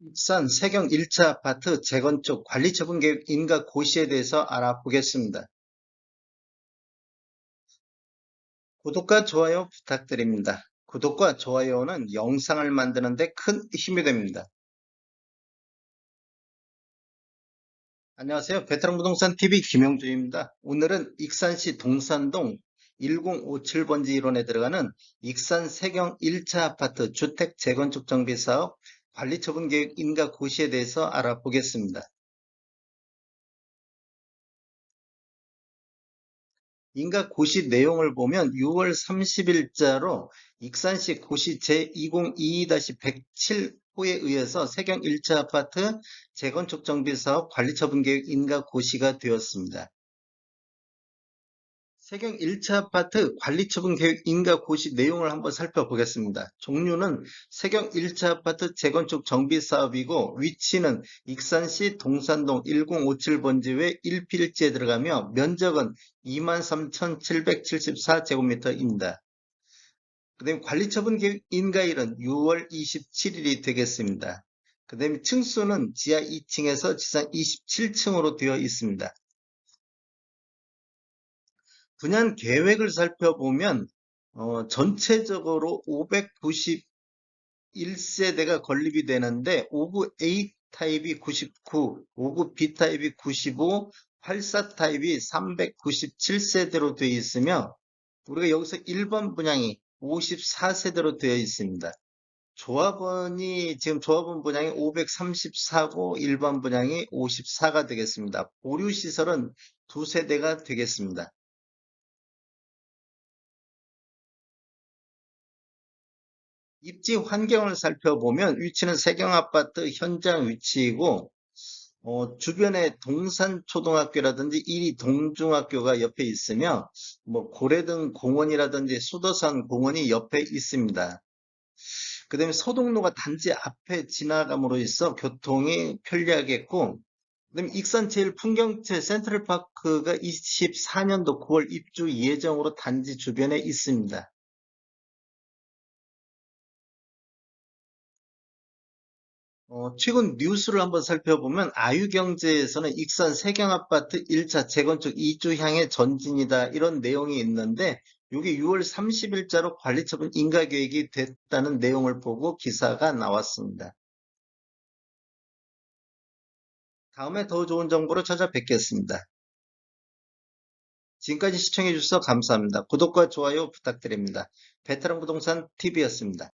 익산 세경 1차 아파트 재건축 관리처분 계획 인가 고시에 대해서 알아보겠습니다. 구독과 좋아요 부탁드립니다. 구독과 좋아요는 영상을 만드는 데 큰 힘이 됩니다. 안녕하세요. 베테랑 부동산 TV 김영주입니다. 오늘은 익산시 동산동 1057번지 1원에 들어가는 익산 세경 1차 아파트 주택 재건축 정비 사업 관리처분 계획 인가 고시에 대해서 알아보겠습니다. 인가 고시 내용을 보면 6월 30일자로 익산시 고시 제2022-107 호에 의해서 세경 1차 아파트 재건축 정비 사업 관리처분 계획 인가 고시가 되었습니다. 세경 1차 아파트 관리 처분 계획 인가 고시 내용을 한번 살펴보겠습니다. 종류는 세경 1차 아파트 재건축 정비 사업이고 위치는 익산시 동산동 1057번지 외 1필지에 들어가며 면적은 23,774제곱미터입니다. 그 다음에 관리 처분 계획 인가일은 6월 27일이 되겠습니다. 그 다음에 층수는 지하 2층에서 지상 27층으로 되어 있습니다. 분양 계획을 살펴보면 어, 전체적으로 591세대가 건립이 되는데 5구 A 타입이 99, 5구 B 타입이 95, 84 타입이 397세대로 되어 있으며 우리가 여기서 1번 분양이 54세대로 되어 있습니다. 조합원이 지금 조합원 분양이 534고 일반 분양이 54가 되겠습니다. 보류 시설은 두 세대가 되겠습니다. 입지 환경을 살펴보면 위치는 세경아파트 현장 위치이고 어, 주변에 동산초등학교라든지 이리 동중학교가 옆에 있으며 뭐 고래등 공원이라든지 수도산 공원이 옆에 있습니다. 그 다음에 소동로가 단지 앞에 지나감으로 있어 교통이 편리하겠고 그 다음에 익산 제일 풍경채 센트럴파크가 24년도 9월 입주 예정으로 단지 주변에 있습니다. 어, 최근 뉴스를 한번 살펴보면 아유경제에서는 익산 세경아파트 1차 재건축 2주 향해 전진이다 이런 내용이 있는데 이게 6월 30일자로 관리처분 인가 계획이 됐다는 내용을 보고 기사가 나왔습니다. 다음에 더 좋은 정보로 찾아뵙겠습니다. 지금까지 시청해주셔서 감사합니다. 구독과 좋아요 부탁드립니다. 베테랑 부동산 TV였습니다.